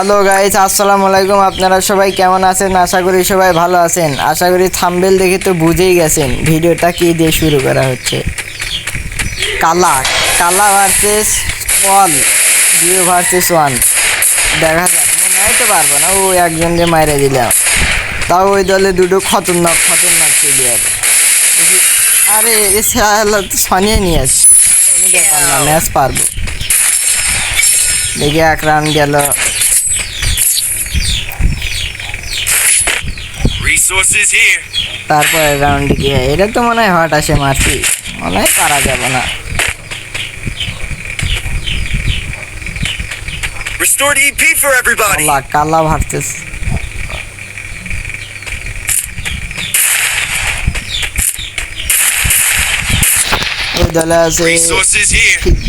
Hello guys আসসালামু আলাইকুম আপনারা সবাই কেমন আছেন আশা করি সবাই ভালো আছেন আশা করি থাম্বেল দেখে তো বুঝেই গেছেন ভিডিওটা কি দিয়ে শুরু করা হচ্ছে কালা কালা versus one zero versus one দেখা যাক মনে হয় তো পারব না ও একজনকে মাইরে দিলাম তাও ওই দলে দুটো খতরনাক খতরনাক প্লেয়ার আরে সনিয়ে নিয়ে আসছে ম্যাচ পারব দেখি এক রান গেল Resources here. তারপরে রাউন্ড গিয়ে এটা তো মনে হয় হট আসে মারছি মনে হয় পারা যাবে না Restored EP for everybody. দলে আছে.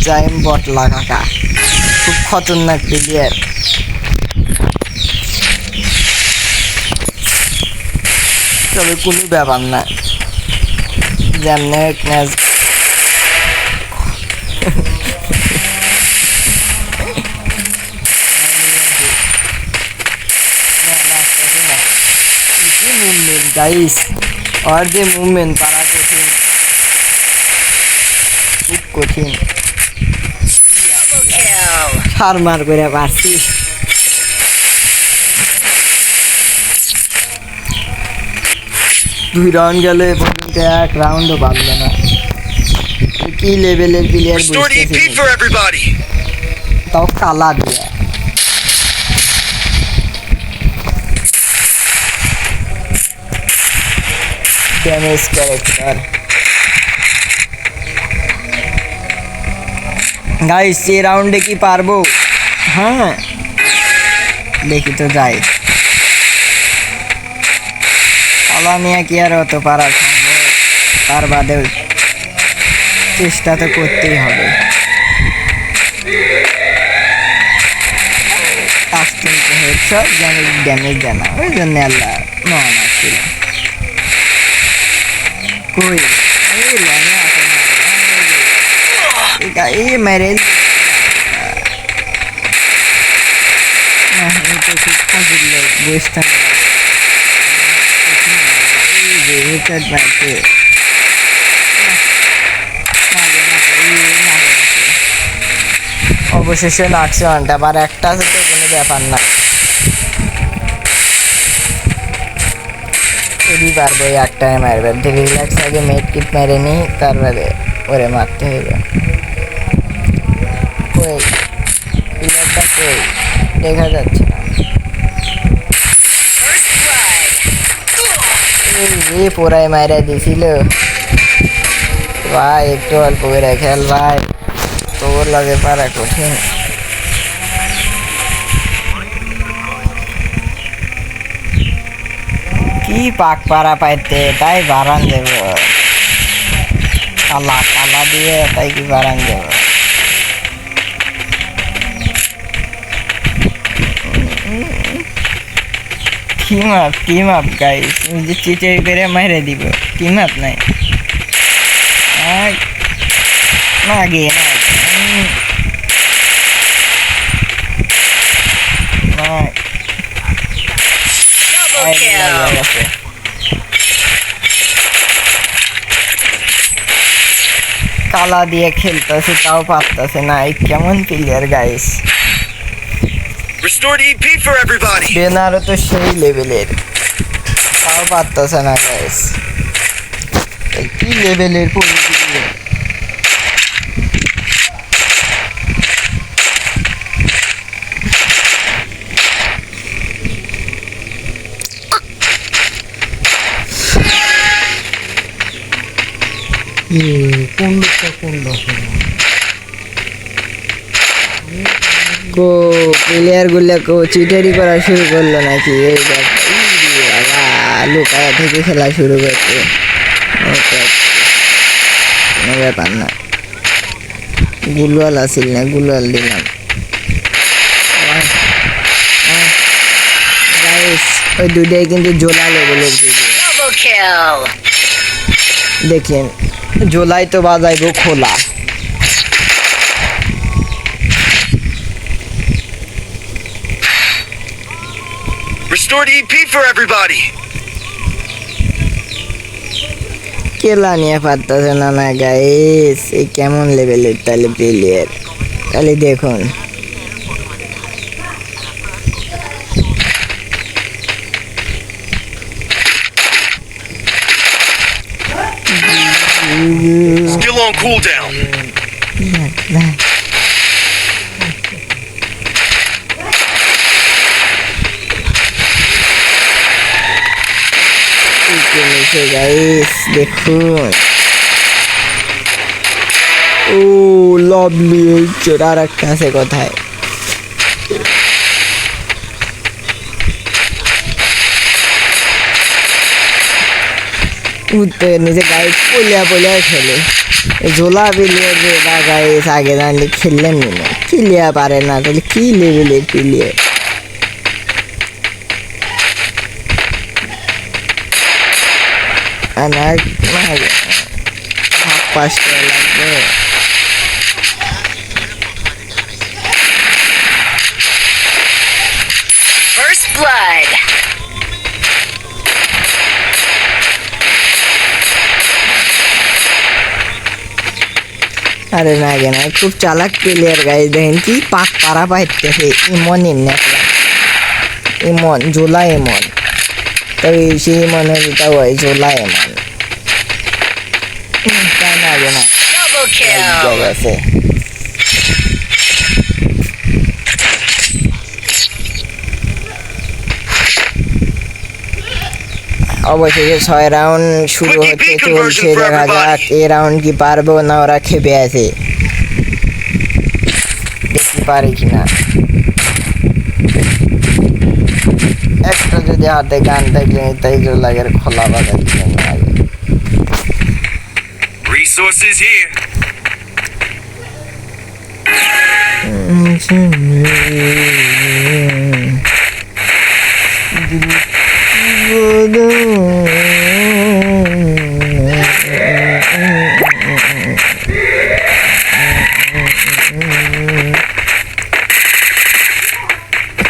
জাইম খুব খতরনাক প্লেয়ার তবে কোনো ব্যাপার না। মুভমেন্ট গাইস আর যে মুভমেন্ট তারা কঠিন। খুব কঠিন। হার মার করে পারছি। দুই রাউন্ড গেলে পর্যন্ত এক রাউন্ডও পারল না। এ কি লেভেলের player Restored EP for everybody. তাও কালা দিয়ে ড্যামেজ ক্যারেক্টার গাইস এই রাউন্ডে কি পারব? হ্যাঁ। দেখি তো যাই। কালা নিয়ে কি আর অত পারা সম্ভব তার বাদেও চেষ্টা তো করতেই হবে। আস্তিন্ত যেন ড্যামেজ দেয় না। ওই জন্য আল্লাহ নন আসছিল কই? এই আছে না। তো না তো। অবশেষে লাগছে ওয়ানটা আবার একটা আছে তো কোনো ব্যাপার না। এরই পারব এই একটাই মারবে রিল্যাক্স আগে মেড কিট মেরে নিই, তারপরে ওরে মারতে হবে। দেখা যাচ্ছে। যে পোড়াই মাইরা দিছিল। ভাই, একটু অল্প করে খেল, ভাই। তোর লাগে পারা কঠিন। কি পাক পাড়া পাইতে, তাই বারান দেব। কালা কালা দিয়ে তাই কি বারান দেব? Team up team up guys যে চিটারি করে মাইরে দিব টিম আপ নাই আয় না গে না উম। না Double আয়, kill. লাগে গেছে। কালা দিয়ে খেলতেছে তাও পারতেছে না এই কেমন player guys Restored EP for everybody. বেনারও তো সেই লেভেলের তাও পারতেছে না গাইস কি লেভেলের পরিস্থিতি কো প্লেয়ারগুলো কো চিটারি করা শুরু করল নাকি? এই লুকায়া থেকে খেলা শুরু করছে। ব্যাপার না। গুলওয়াল আসিল না গুলওয়াল দিলাম। ওই দুটাই কিন্তু জোলা লেভেলের দেখেন জোলাই তো বাজাইবো খোলা। Restored EP for everybody. কেলা নিয়ে পারতেছে না না গাইস এই কেমন লেভেলের তাহলে প্লেয়ার তাহলে দেখুন Still on cooldown. guys দেখুন ও লাভলি চোর আর একটা আছে কোথায়? উঠতে নিজে গাইড পলিয়া পলিয়া খেলে। ঝোলা বিলিয়ে যে বা গাইস আগে জানলে খেললেন না। কিলিয়া পারে না, তাহলে কি লেভেলের প্লেয়ার আমার হাফ পাস করা লাগবে First blood. আরে না গে না খুব চালাক প্লেয়ার গাইজ দেখেন কি পাক পাড়া পাইতেছে ইমনের নেকলা ইমন জোলা এমন তবে সেই ইমনের এটা হয় জোলা এমন হুম, তাই না গে না আছে অবশেষে ছয় রাউন্ড শুরু হতে চলছে দেখা যাক এই রাউন্ড কি পারব না ওরা খেপে আছে। দেখতে পারে কিনা। একটা যদি হাতে গান থাকলে তাই লাগের খোলা বাজার লাগে। Resources here.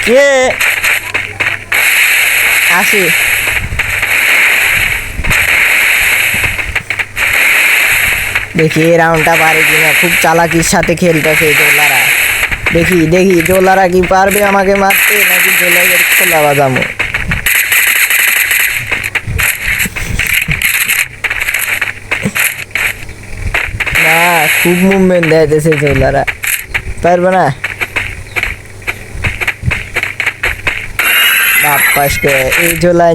কে? আসি। দেখি এই রাউন্ডটা পারে কিনা। খুব চালাকির সাথে খেলতেছে জোলারা দেখি দেখি জোলারা কি পারবে আমাকে মারতে? নাকি জোলাদের খোলা বাজামো না, খুব মুভমেন্ট দেয়তেছে জোলারা পারবে না? বাপ করে এই জোলাই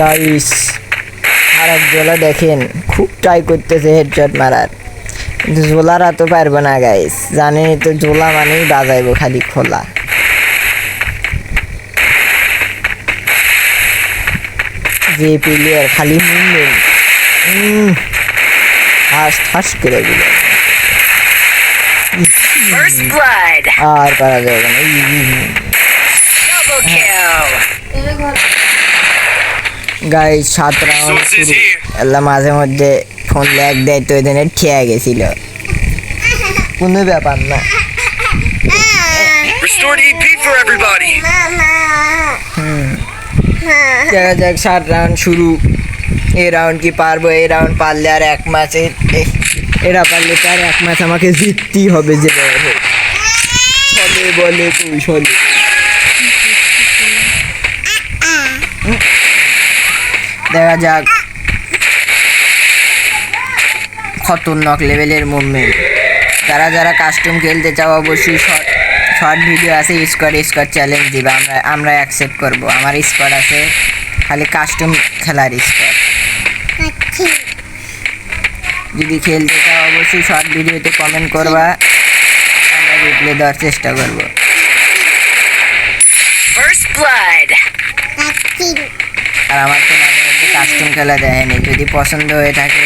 আর এক জোলা দেখেন খুব ট্রাই করতেছে হেডশট মারার। কিন্তু জোলারা তো পারব না গাইস জানেনই তো জোলা মানেই বাজাইবো খালি খোলা। যে প্লেয়ার খালি মুভমেন্ট হাস ঠাস করে দিল। আর পারা যাবে না। গাই সাত রাউন্ড. এলা মাঝে মধ্যে ফোন ল্যাগ দেয় তো এদিনে ঠিয়া গেছিল। কোনো ব্যাপার না। Restored EP for everybody. দেখা যাক সাত রাউন্ড শুরু। এই রাউন্ড কি পারব? এই রাউন্ড পারলে আর এক ম্যাচে এরা পারলে তো আর এক ম্যাচ আমাকে জিততেই হবে যে। চলে বলে কৌশলে দেখা যাক। খতরনাক লেভেলের মুভমেন্ট যারা যারা কাস্টম খেলতে চাও অবশ্যই শর্ট শর্ট ভিডিও আছে স্কোয়াড স্কোয়াড চ্যালেঞ্জ দিবে। আমরা আমরা অ্যাকসেপ্ট করব। আমার স্কোয়াড আছে খালি কাস্টম খেলার স্কোয়াড যদি খেলতে চাও অবশ্যই শর্ট ভিডিওতে কমেন্ট করবা। আমরা রিপ্লে দেওয়ার চেষ্টা করব। First blood. আর আমার তো মাঝে মধ্যে কাস্টম খেলা দেয়নি যদি পছন্দ হয়ে থাকে।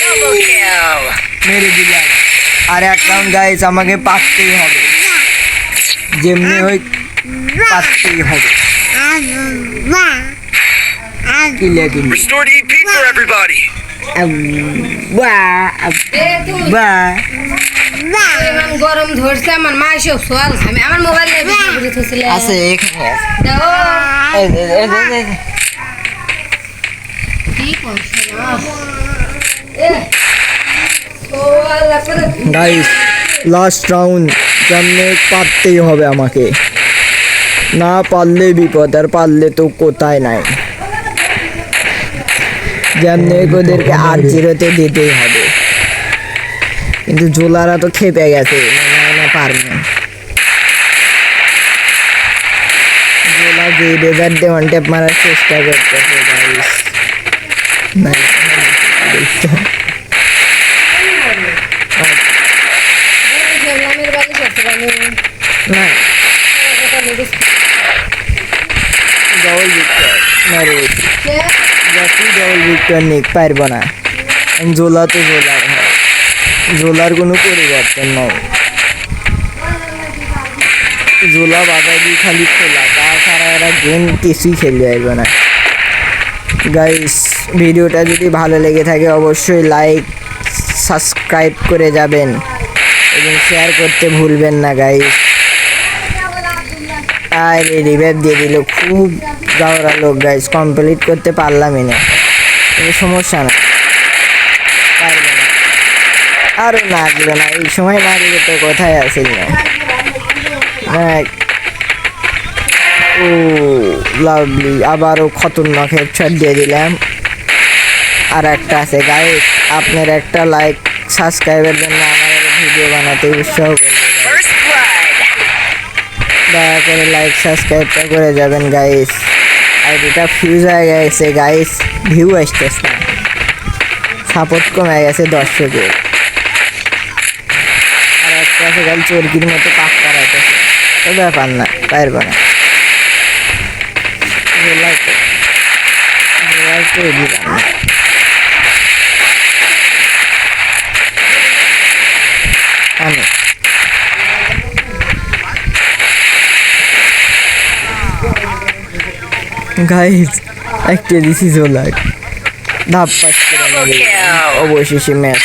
Double kill. মেরে দিলাম। আর এক রাউন্ড গাইস আমাকে পাততেই হবে। যেমনি হই পাততেই হবে। কিলে কিলে Restored EP for everybody. গরম ধরছে আমার মা এসব সোয়াল আমি আমার মোবাইল আছে এখানে। কি করছে গাইস লাস্ট রাউন্ড যেমনি পারতেই হবে আমাকে? না পারলে বিপদ আর পারলে তো কোথায় নাই যেমনি হোক ওদেরকে আর জিরোতে দিতেই হবে কিন্তু জোলারা তো খেপে গেছে মনে হয় না পারবে না। জোলা যে রেজার দিয়ে ওয়ান ট্যাপ মারার চেষ্টা করতেছে গাইস না গ্রামের বাড়ি করতে পারি না ডবল ভিক্টর মারে। যতই ডবল ভিক্টর নিক পারব না। জোলা তো জোলার হয়। জোলার কোনো পরিবর্তন নাই। জোলা বাজাবি খালি খোলা, তাছাড়া এরা গেম কিছুই খেলতে পারবে না। গাইস ভিডিওটা যদি ভালো লেগে থাকে, অবশ্যই লাইক সাবস্ক্রাইব করে যাবেন। এবং শেয়ার করতে ভুলবেন না গাইস আর রিভাইভ দিয়ে দিল, খুব গাওরা লোক গাইস কমপ্লিট করতে পারলামই না। কোনো সমস্যা না না। আরও না না, এই সময় না দিলে তো কোথায় আসিল না দেখ। ও লাভলি আবারও খতরনাক হেডশট দিয়ে দিলাম। আর একটা আছে গাইস আপনার একটা লাইক সাবস্ক্রাইবের জন্য আমার ভিডিও বানাতে উৎসাহ করবে. দয়া করে লাইক সাবস্ক্রাইবটা করে যাবেন গাইস আর আইডিটা ফিউজ হয়ে গেছে গাইস ভিউ আসতেছে না। সাপোর্ট কমে গেছে দর্শকের আর একটা আছে গাল চরকির মতো পাক করাইতেছে। তো ব্যাপার না, পারব না। গোলাই তো দিলাম। না গাইজ একটা দিছি জোলার ধাপ পাস করে অবশেষে ম্যাচ